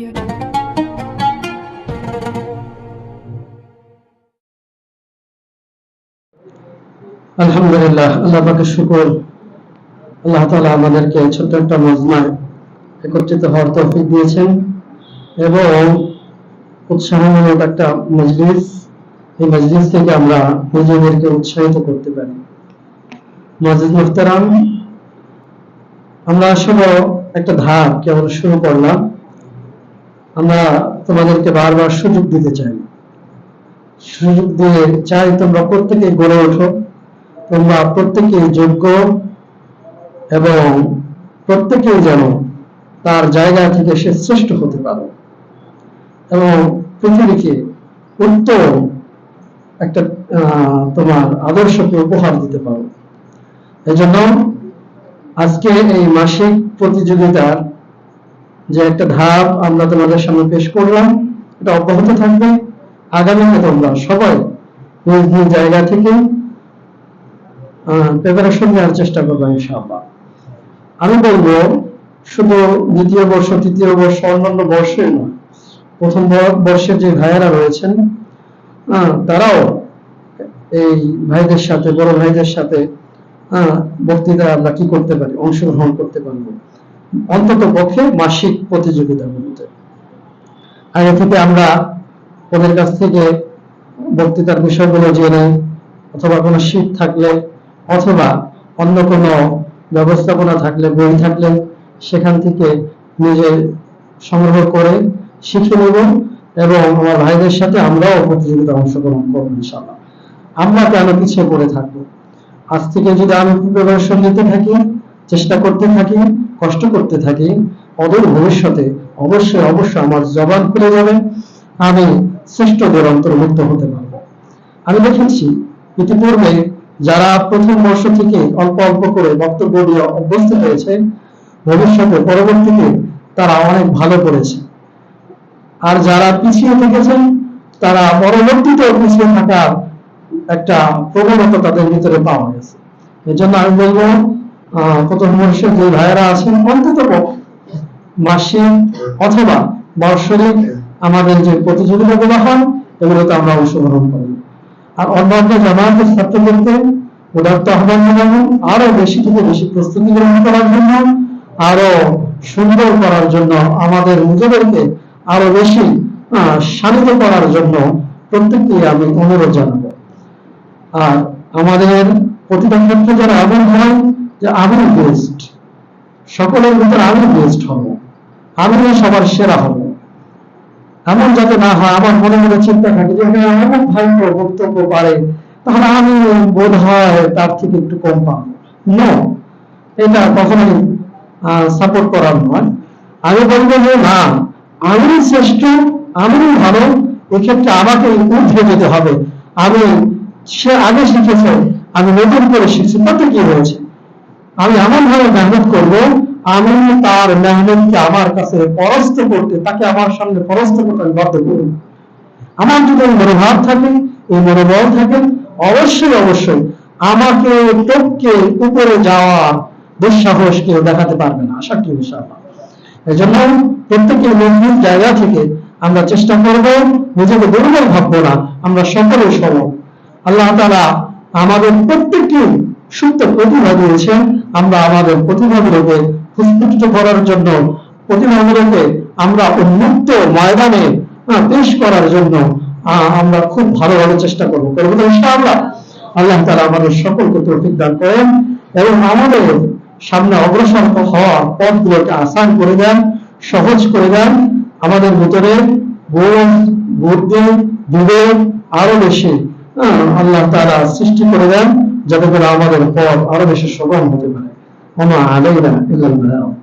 Jungle. আলহামদুলিল্লাহ আল্লাহ পাকের শুকর। আল্লাহ তাআলা আমাদেরকে ছোট্ট একটা মজমায় একত্রিত হওয়ার তৌফিক দিয়েছেন এবং উৎসাহমূলক একটা মজলিস, এই মজলিস থেকে আমরা নিজেদেরকে উৎসাহিত করতে পারি। মসজিদ মুহতারাম, আমরা আসলে একটা ধাপ কেবল শুরু করলাম। আমরা তোমাদেরকে বারবার সুযোগ দিতে চাই। সুযোগ দিয়ে চাই তোমরা প্রত্যেকে গড়ে ওঠো, তোমরা প্রত্যেকেই যোগ্য এবং প্রত্যেকেই যেন তার জায়গা থেকে সে শ্রেষ্ঠ হতে পারো। এবং পৃথিবীকে উত্তম একটা তোমার আদর্শকে উপহার দিতে পারো। এই জন্য আজকে এই মাসিক প্রতিযোগিতার যে একটা ধাপ আমরা তোমাদের সামনে পেশ করলাম এটা অব্যাহত থাকবে। আগামীতে তোমরা সবাই নিজ নিজ জায়গা থেকে প্রিপারেশন নেওয়ার চেষ্টা করব ইনশাআল্লাহ। আমি বলব শুধু দ্বিতীয় বর্ষ তৃতীয় বর্ষ অন্যান্য বর্ষে নয় প্রথম বর্ষের যে ভাইয়েরা রয়েছেন তারাও এই ভাইদের সাথে বড় ভাইদের সাথে আহ, বক্তৃতায় আমরা কি করতে পারি অংশগ্রহণ করতে পারব। অন্তত পক্ষে মাসিক প্রতিযোগিতাগুলোতে থেকে আমরা ওদের কাছ থেকে বক্তৃতার বিষয়গুলো জেনে অথবা কোনো শীত থাকলে অথবা অন্য কোনো ব্যবস্থাপনা থাকলে, বই থাকলে সেখান থেকে নিজে সংগ্রহ করে শিখে নেব এবং আমার ভাইদের সাথে আমরাও প্রতিযোগিতা অংশগ্রহণ করব ইনশাআল্লাহ। আমরা কেন পিছিয়ে পড়ে থাকব? আজ থেকে যদি আমি প্রিপারেশন নিতে থাকি, চেষ্টা করতে থাকি কষ্ট করতে থাকি, অদূর ভবিষ্যতে অবশ্যই অবশ্যই আমার জবান খুলে যাবে, আমি শ্রেষ্ঠদের অন্তর্ভুক্ত হতে পারব। আমি দেখেছি, ইতিপূর্বে যারা প্রথম বর্ষ থেকে অল্প অল্প করে বক্তব্য দিয়ে অভ্যস্ত হয়েছে, ভবিষ্যতে পরবর্তীতে তারা অনেক ভালো করেছে। আর যারা পিছিয়ে থেকেছেন, তারা পরবর্তীতে পিছিয়ে থাকার একটা প্রবণতা তাদের ভিতরে পাওয়া গেছে। এই জন্য আমি বলব প্রথম যে ভাইয়েরা আছেন, অন্তত মাসিক অথবা আমাদের যে হয়, এগুলোতে আমরা অংশগ্রহণ করব আর অন্যান্য জামায়াতের ছাত্রদেরকে উদার্ত আহ্বান আরও বেশি থেকে বেশি প্রস্তুতি গ্রহণ করার জন্য আরও সুন্দর করার জন্য আমাদের নিজেদেরকে আরও বেশি শানিত করার জন্য প্রত্যেককে আমি অনুরোধ জানাব। আর আমাদের প্রতিটা ক্ষেত্রে যারা এমন হয় যে আমি বেস্ট সকলের ভিতরে আমি বেস্ট হব। আমি সবার সেরা হব। এমন যাতে না হয় আমার মনে মনে চিন্তা থাকে যে হ্যাঁ, এমন তো বক্তব্য পারে তাহলে আমি বোধ হয় তার থেকে একটু কম পাবো। নো এটা কখনোই সাপোর্ট করার নয়। আমি বলব যে না আমি শ্রেষ্ঠ আমি ভালো এক্ষেত্রে আমাকে ঊর্ধ্বে যেতে হবে। আমি সে আগে শিখেছে আমি নতুন করে শিখছি তাতে কি হয়েছে? আমি এমন ভাবে মেহনত করব, আমি তার মেহনতকে আমার কাছে পরাস্ত করতে, তাকে আমার সামনে পরাস্ত করতে আমি বাধ্য করব। আমার যদি এই মনোভাব থাকে, এই মনোবল থাকে, অবশ্যই অবশ্যই আমাকে টপকে উপরে যাওয়ার দুঃসাহস কেউ দেখাতে পারবে না, আশা করি ইনশাআল্লাহ। এই জন্য প্রত্যেকের নিজ জায়গা থেকে আমরা চেষ্টা করব, নিজেকে দুর্বল ভাববো না, আমরা সকলে সম। আল্লাহ তাআলা আমাদের প্রত্যেককে সুপ্ত প্রতিভা দিয়েছেন আমরা আমাদের প্রতিভাগুলোকে ফুসফুটিত করার জন্য, প্রতিভাগুলোকে আমরা উন্মুক্ত ময়দানে পেশ করার জন্য আমরা খুব ভালোভাবে চেষ্টা করব। করব তো ইনশাআল্লাহ। আল্লাহ তাআলা আমাদের সকলকে তৌফিক দান করেন এবং আমাদের সামনে অগ্রসর হওয়ার পথগুলোকে আসান করে দেন, সহজ করে দেন। আমাদের ভিতরে গুণ বুদ্ধি বিবেক আরও বেশি আল্লাহ তারা সৃষ্টি করে দেন। যাতে করে আমাদের পথ আরও বেশি সুগম হতে পারে। আমার আলাইনা ইল্লাল বালাগ